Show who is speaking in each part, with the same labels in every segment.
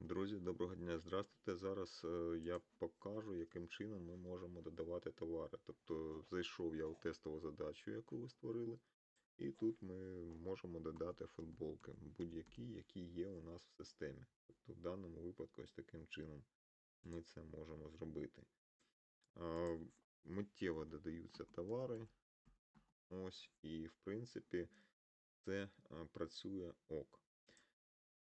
Speaker 1: Друзі, доброго дня, здравствуйте. Зараз е, я покажу, яким чином ми можемо додавати товари. Тобто зайшов я у тестову задачу, яку ви створили, і тут ми можемо додати футболки, будь-які, які є у нас в системі. Тобто в даному випадку ось таким чином ми це можемо зробити. Миттєво додаються товари. Ось, і в принципі це працює ок.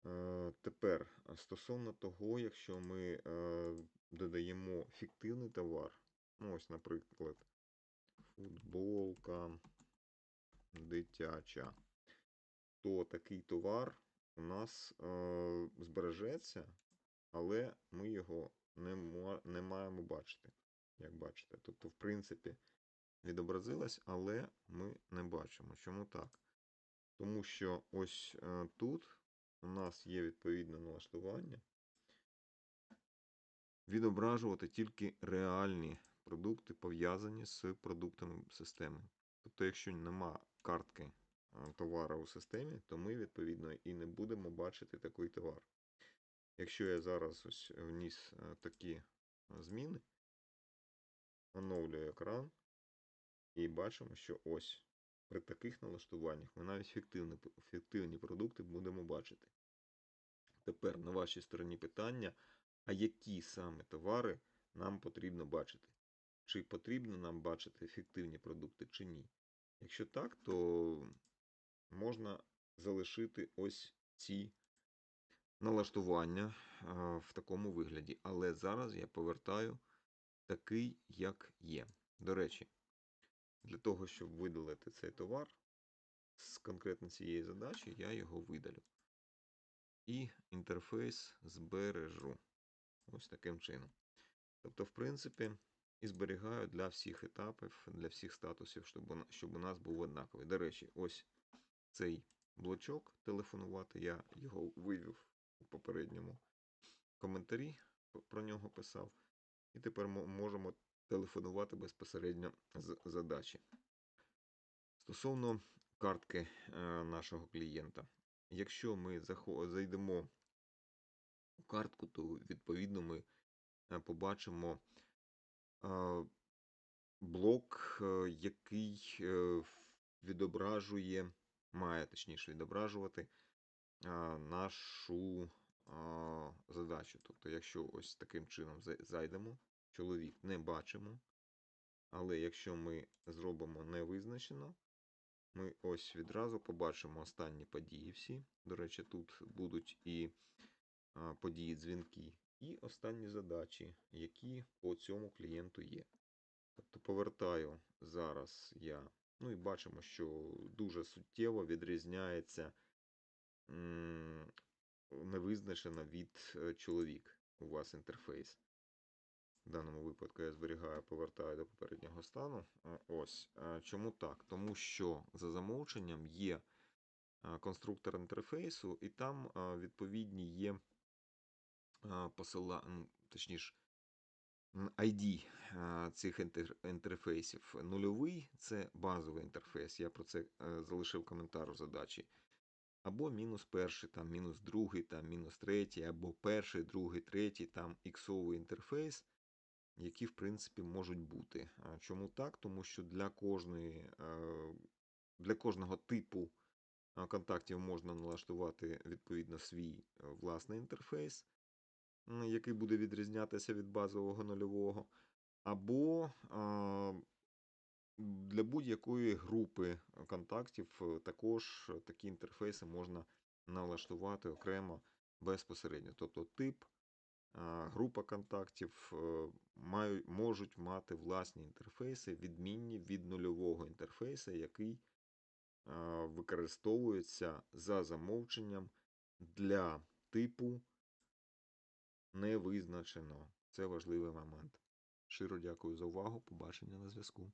Speaker 1: Е, Тепер стосовно того, якщо ми е, додаємо фіктивний товар, ну ось, наприклад, футболка дитяча, то такий товар у нас е, збережеться, але ми його не, не маємо бачити, як бачите. Тобто, в принципі, відобразилось, але ми не бачимо. Чому так? Тому що ось тут у нас є відповідне налаштування. Відображувати тільки реальні продукти, пов'язані з продуктами системи. Тобто, якщо нема картки е, товара у системі, то ми, відповідно, і не будемо бачити такий товар. Якщо я зараз ось вніс е, такі е, зміни, оновлюю екран і бачимо, що ось при таких налаштуваннях ми навіть фіктивні, фіктивні продукти будемо бачити. Тепер на вашій стороні питання, а які саме товари нам потрібно бачити? Чи потрібно нам бачити ефективні продукти, чи ні? Якщо так, то можна залишити ось ці налаштування в такому вигляді. Але зараз я повертаю такий, як є. До речі, для того, щоб видалити цей товар з конкретно цієї задачі, я його видалю. І інтерфейс збережу. Ось таким чином. Тобто, в принципі, і зберігаю для всіх етапів, для всіх статусів, щоб, щоб у нас був однаковий. До речі, ось цей блочок телефонувати, я його вивів у попередньому коментарі, про нього писав. І тепер можемо телефонувати безпосередньо з задачі. Стосовно картки е, нашого клієнта. Якщо ми зайдемо у картку, то відповідно ми е, побачимо е, блок, який відображує, має точніше відображувати нашу задачу. Тобто, якщо ось таким чином зайдемо, чоловік не бачимо, але якщо ми зробимо невизначено, ми ось відразу побачимо останні події всі. До речі, тут будуть і події дзвінки, і останні задачі, які по цьому клієнту є. Тобто повертаю зараз я. Ну і бачимо, що дуже суттєво відрізняється невизначено від е, чоловік у вас інтерфейс. В даному випадку я зберігаю, повертаю до попереднього стану. Ось. Чому так? Тому що за замовченням є конструктор інтерфейсу, і там відповідні є посила, точніше, ID цих інтерфейсів. Нульовий це базовий інтерфейс. Я про це е, залишив коментар у задачі. Або мінус перший, там мінус другий, там мінус третій, або перший, другий, третій, там іксовий інтерфейс які, в принципі, можуть бути. Чому так? Тому що для кожної, е, для кожного типу контактів можна налаштувати відповідно свій е, власний інтерфейс, який буде відрізнятися від базового нульового. Або для будь-якої групи контактів е, також такі інтерфейси можна налаштувати окремо безпосередньо. Тобто тип група контактів е, мають, можуть мати власні інтерфейси, відмінні від нульового інтерфейса, який використовується за замовченням для типу невизначено. Це важливий момент. Щиро дякую за увагу. Побачення на зв'язку.